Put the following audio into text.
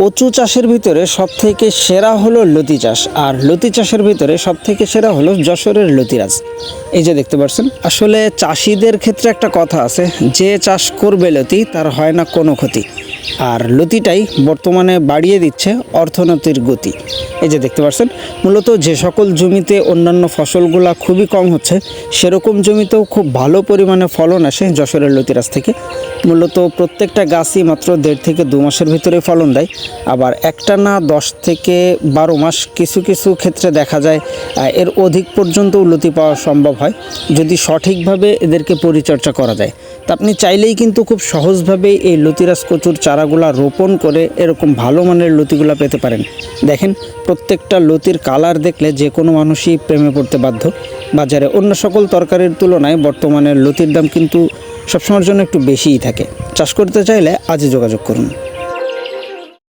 কচু চাষের ভিতরে সব থেকে সেরা হলো লতি চাষ, আর লতি চাষের ভিতরে সব থেকে সেরা হলো যশোরের লতিরাজ। এই যে দেখতে পাচ্ছেন, আসলে চাষিদের ক্ষেত্রে একটা কথা আছে, যে চাষ করবে লতি, তার হয় না কোনো ক্ষতি। আর লতিটাই বর্তমানে বাড়িয়ে দিচ্ছে অর্থনীতির গতি। এই যে দেখতে পাচ্ছেন, মূলত যে সকল জমিতে অন্যান্য ফসলগুলা খুবই কম হচ্ছে, সেরকম জমিতেও খুব ভালো পরিমাণে ফলন আসে যশোরের লতিরাজ থেকে। মূলত প্রত্যেকটা গাছই মাত্র দেড় থেকে দু মাসের ভিতরে ফলন দেয়। আবার একটা না দশ থেকে বারো মাস কিছু কিছু ক্ষেত্রে দেখা যায় এর অধিক পর্যন্তও লতি পাওয়া সম্ভব হয়, যদি সঠিকভাবে এদেরকে পরিচর্যা করা যায়। তা আপনি চাইলেই কিন্তু খুব সহজভাবে এই লতিরাজ কচুর চারাগুলা রোপণ করে এরকম ভালো মানের লতিগুলা পেতে পারেন। দেখেন, প্রত্যেকটা লতির কালার দেখলে যে কোনো মানুষই প্রেমে পড়তে বাধ্য। বাজারে অন্য সকল তরকারির তুলনায় বর্তমানে লতির দাম কিন্তু সবসময়ের জন্য একটু বেশিই থাকে। চাষ করতে চাইলে আজই যোগাযোগ করুন।